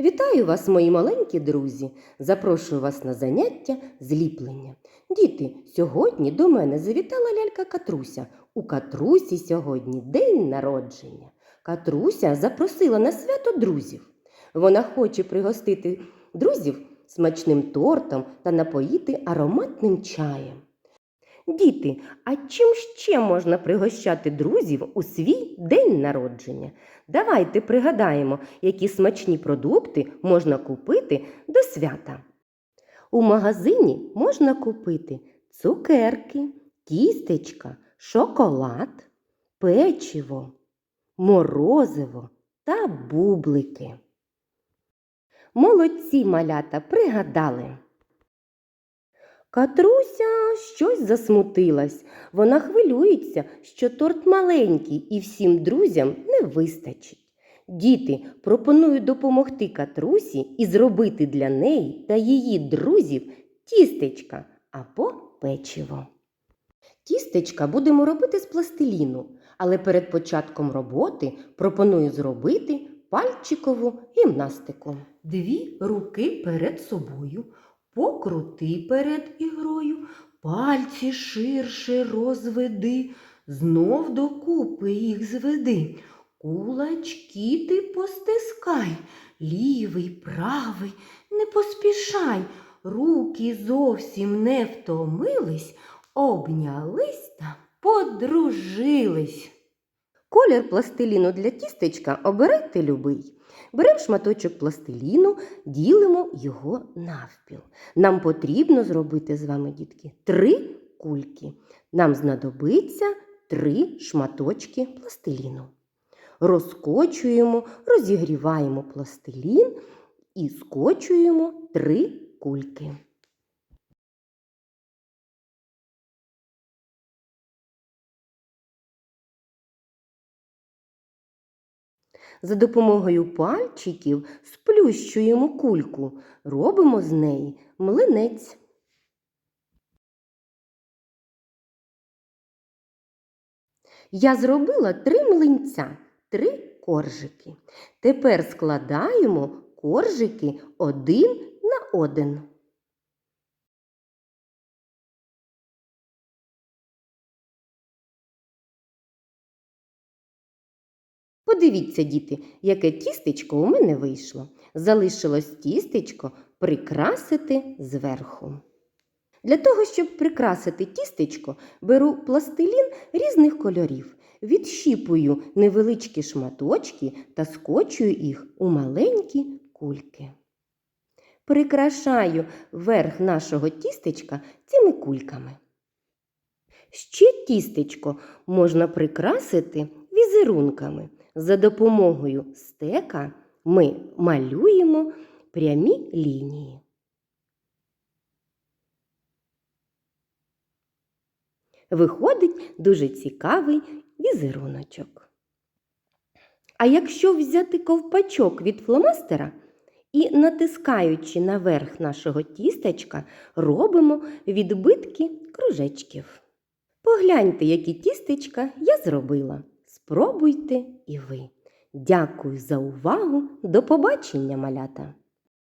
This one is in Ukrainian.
Вітаю вас, мої маленькі друзі! Запрошую вас на заняття зліплення. Діти, сьогодні до мене завітала лялька Катруся. У Катрусі сьогодні день народження. Катруся запросила на свято друзів. Вона хоче пригостити друзів смачним тортом та напоїти ароматним чаєм. Діти, а чим ще можна пригощати друзів у свій день народження? Давайте пригадаємо, які смачні продукти можна купити до свята. У магазині можна купити цукерки, тістечка, шоколад, печиво, морозиво та бублики. Молодці малята пригадали. Катруся щось засмутилась. Вона хвилюється, що торт маленький і всім друзям не вистачить. Діти, пропоную допомогти Катрусі і зробити для неї та її друзів тістечка або печиво. Тістечка будемо робити з пластиліну, але перед початком роботи пропоную зробити пальчикову гімнастику. Дві руки перед собою. Покрути перед ігрою, пальці ширше розведи, знов докупи їх зведи. Кулачки ти постискай, лівий, правий, не поспішай, руки зовсім не втомились, обнялись та подружились. Колір пластиліну для тістечка обирайте любий. Беремо шматочок пластиліну, ділимо його навпіл. Нам потрібно зробити з вами, дітки, три кульки. Нам знадобиться три шматочки пластиліну. Розкочуємо, розігріваємо пластилін і скочуємо три кульки. За допомогою пальчиків сплющуємо кульку, робимо з неї млинець. Я зробила три млинця, три коржики. Тепер складаємо коржики один на один. Подивіться, діти, яке тістечко у мене вийшло. Залишилось тістечко прикрасити зверху. Для того, щоб прикрасити тістечко, беру пластилін різних кольорів, відщіпую невеличкі шматочки та скочую їх у маленькі кульки. Прикрашаю верх нашого тістечка цими кульками. Ще тістечко можна прикрасити візерунками. За допомогою стека ми малюємо прямі лінії. Виходить дуже цікавий візеруночок. А якщо взяти ковпачок від фломастера і, натискаючи на верх нашого тістечка, робимо відбитки кружечків. Погляньте, які тістечка я зробила. Спробуйте і ви. Дякую за увагу. До побачення, малята!